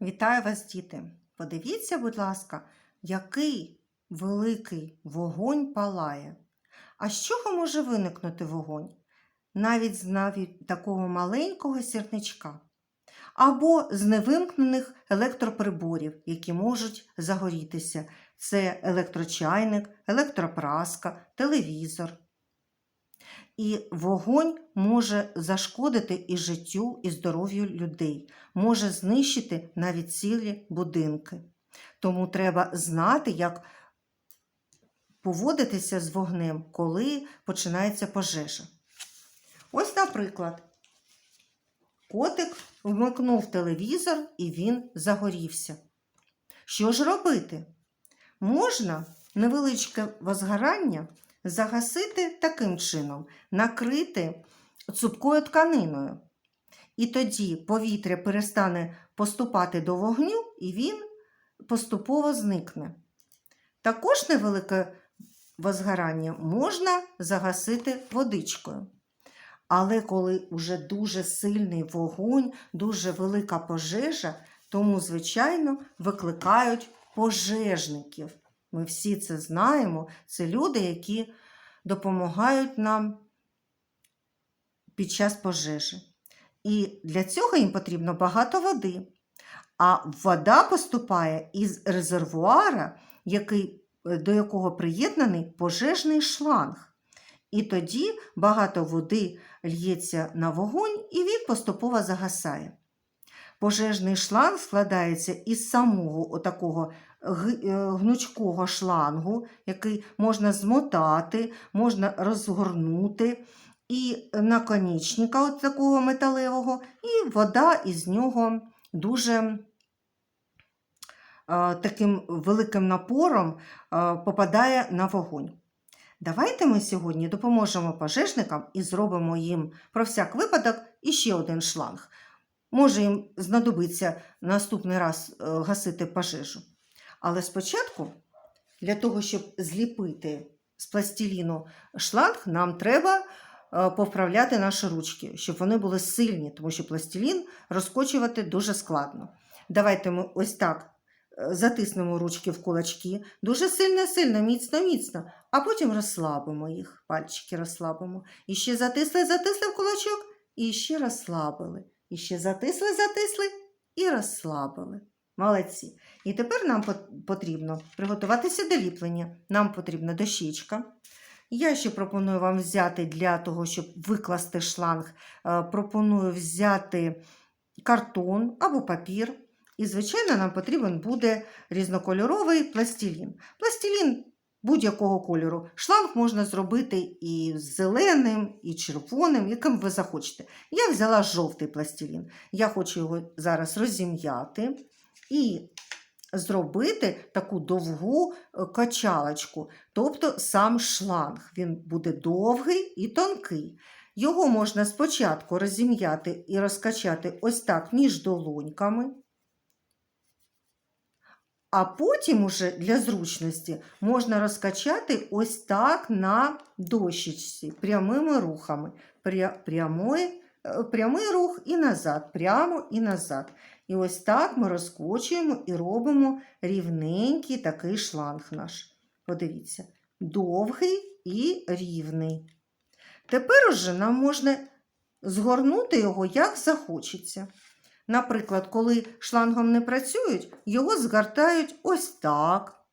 Вітаю вас, діти! Подивіться, будь ласка, який великий вогонь палає. А з чого може виникнути вогонь? Навіть з навіть такого маленького сірничка. Або з невимкнених електроприборів, які можуть загорітися. Це електрочайник, електропраска, телевізор. І вогонь може зашкодити і життю, і здоров'ю людей, може знищити навіть цілі будинки. Тому треба знати, як поводитися з вогнем, коли починається пожежа. Ось, наприклад, котик вмикнув телевізор і він загорівся. Що ж робити? Можна невеличке возгорання загасити таким чином, накрити цупкою тканиною. І тоді повітря перестане поступати до вогню, і він поступово зникне. Також невелике возгорання можна загасити водичкою. Але коли вже дуже сильний вогонь, дуже велика пожежа, тому, звичайно, викликають пожежників. Ми всі це знаємо. Це люди, які допомагають нам під час пожежі. І для цього їм потрібно багато води. А вода поступає із резервуара, який, до якого приєднаний пожежний шланг. І тоді багато води л'ється на вогонь, і він поступово загасає. Пожежний шланг складається із самого отакого гнучкого шлангу, який можна змотати, можна розгорнути, і наконечника от такого металевого, і вода із нього дуже таким великим напором попадає на вогонь. Давайте ми сьогодні допоможемо пожежникам і зробимо їм про всяк випадок іще один шланг. Може їм знадобиться наступний раз гасити пожежу. Але спочатку, для того, щоб зліпити з пластиліну шланг, нам треба повправляти наші ручки, щоб вони були сильні, тому що пластилін розкочувати дуже складно. Давайте ми ось так затиснемо ручки в кулачки, дуже сильно-сильно, міцно-міцно, а потім розслабимо їх, пальчики розслабимо. І ще затисли, затисли в кулачок, і ще розслабили. І ще затисли, затисли і розслабили. Молодці. І тепер нам потрібно приготуватися до ліплення. Нам потрібна дощечка. Я ще пропоную вам взяти для того, щоб викласти шланг, пропоную взяти картон або папір. І, звичайно, нам потрібен буде різнокольоровий пластилін. Пластилін будь-якого кольору. Шланг можна зробити і зеленим, і червоним, яким ви захочете. Я взяла жовтий пластилін. Я хочу його зараз розім'яти і зробити таку довгу качалочку, тобто сам шланг. Він буде довгий і тонкий. Його можна спочатку розім'яти і розкачати ось так між долоньками. А потім уже для зручності можна розкачати ось так на дощечці прямими рухами. Пря прямий, прямий рух і назад, прямо і назад. І ось так ми розкочуємо і робимо рівненький такий шланг наш. Подивіться, довгий і рівний. Тепер уже нам можна згорнути його, як захочеться. Наприклад, коли шлангом не працюють, його згортають ось так.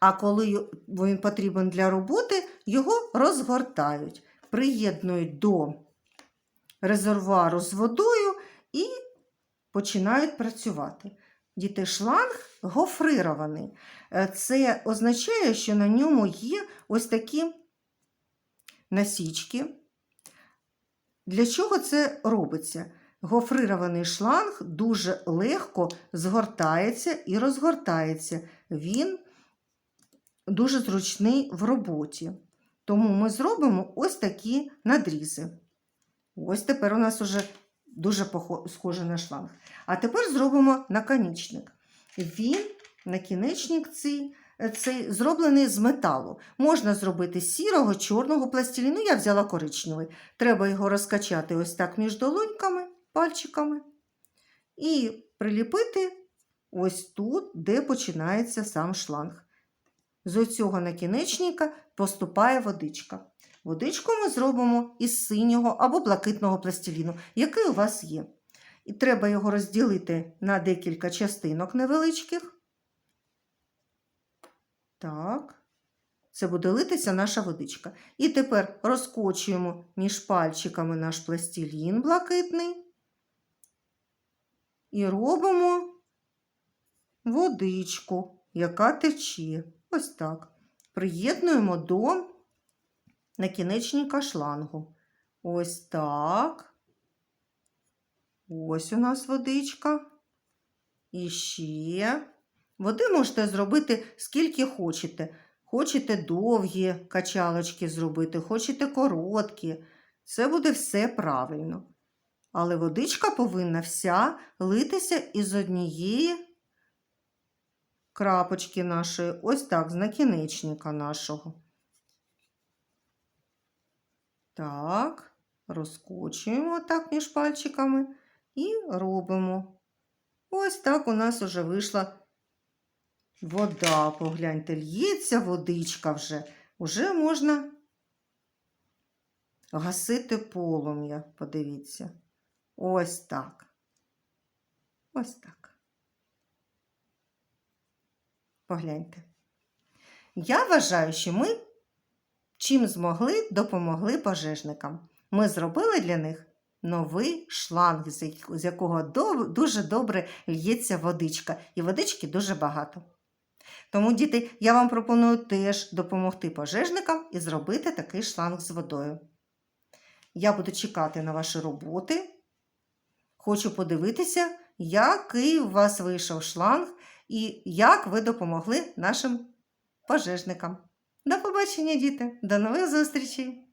А коли він потрібен для роботи, його розгортають, приєднують до резервуару з водою і починають працювати. Діти, шланг гофрирований. Це означає, що на ньому є ось такі насічки. Для чого це робиться? Гофрирований шланг дуже легко згортається і розгортається. Він дуже зручний в роботі. Тому ми зробимо ось такі надрізи. Ось тепер у нас вже дуже схоже на шланг. А тепер зробимо наконечник. Він, накінечник цей, цей зроблений з металу. Можна зробити сірого, чорного пластиліну. Я взяла коричневий. Треба його розкачати ось так між долоньками, пальчиками. і приліпити ось тут, де починається сам шланг. З цього накінечника поступає водичка. Водичку ми зробимо із синього або блакитного пластиліну, який у вас є. І треба його розділити на декілька частинок невеличких. Так. Це буде литися наша водичка. І тепер розкочуємо між пальчиками наш пластилін блакитний. І робимо водичку, яка тече. Ось так. Приєднуємо до накінечника шлангу. Ось так. Ось у нас водичка. І ще. Води можете зробити скільки хочете. Хочете довгі качалочки зробити, хочете короткі. Це буде все правильно. Але водичка повинна вся литися із однієї крапочки нашої, ось так, з накінечника нашого. Так, розкочуємо так між пальчиками і робимо. Ось так у нас уже вийшла вода. Погляньте, л'ється водичка вже. Уже можна гасити полум'я. Подивіться. Ось так. Ось так. Погляньте. Я вважаю, що ми чим змогли, допомогли пожежникам. Ми зробили для них новий шланг, з якого дуже добре л'ється водичка, і водички дуже багато. Тому, діти, я вам пропоную теж допомогти пожежникам і зробити такий шланг з водою. Я буду чекати на ваші роботи. Хочу подивитися, який у вас вийшов шланг і як ви допомогли нашим пожежникам. До побачення, діти! До нових зустрічей!